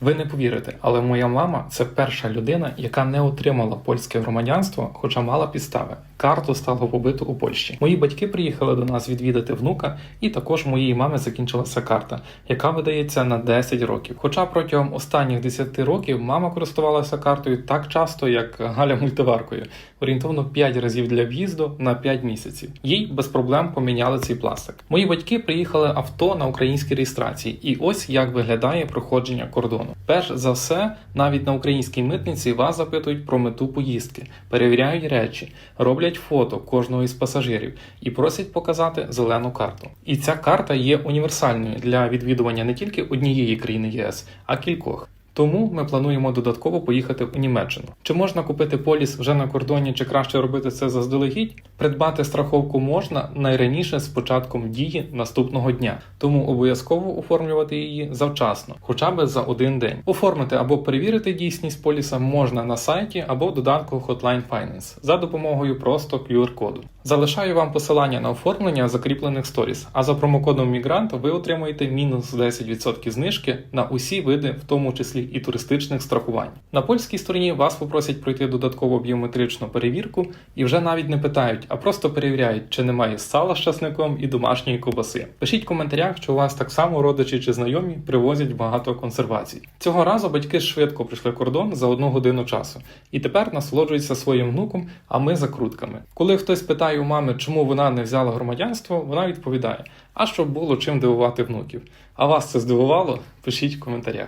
Ви не повірите, але моя мама це перша людина, яка не отримала польське громадянство, хоча мала підстави. Карту стало побиту у Польщі. Мої батьки приїхали до нас відвідати внука, і також у моєї мами закінчилася карта, яка видається на 10 років. Хоча протягом останніх 10 років мама користувалася картою так часто, як Галя мультиваркою, орієнтовно 5 разів для в'їзду на 5 місяців. Їй без проблем поміняли цей пластик. Мої батьки приїхали авто на українській реєстрації, і ось як виглядає проходження кордону. Перш за все, навіть на українській митниці вас запитують про мету поїздки, перевіряють речі, роблять фото кожного із пасажирів і просять показати зелену карту. І ця карта є універсальною для відвідування не тільки однієї країни ЄС, а кількох. Тому ми плануємо додатково поїхати у Німеччину. Чи можна купити поліс вже на кордоні, чи краще робити це заздалегідь? Придбати страховку можна найраніше з початком дії наступного дня, тому обов'язково оформлювати її завчасно, хоча б за один день. Оформити або перевірити дійсність поліса можна на сайті або в додатку Hotline Finance за допомогою просто QR-коду. Залишаю вам посилання на оформлення закріплених сторіс, а за промокодом Мігрант ви отримаєте мінус 10% знижки на усі види, в тому числі і туристичних страхувань. На польській стороні вас попросять пройти додаткову біометричну перевірку і вже навіть не питають, а просто перевіряють, чи немає сала з часником і домашньої ковбаси. Пишіть в коментарях, що у вас так само родичі чи знайомі привозять багато консервацій. Цього разу батьки швидко прийшли кордон за одну годину часу, і тепер насолоджуються своїм внуком, а ми закрутками. Коли хтось питає у мами, чому вона не взяла громадянство, вона відповідає: а щоб було чим дивувати внуків. А вас це здивувало? Пишіть в коментарях.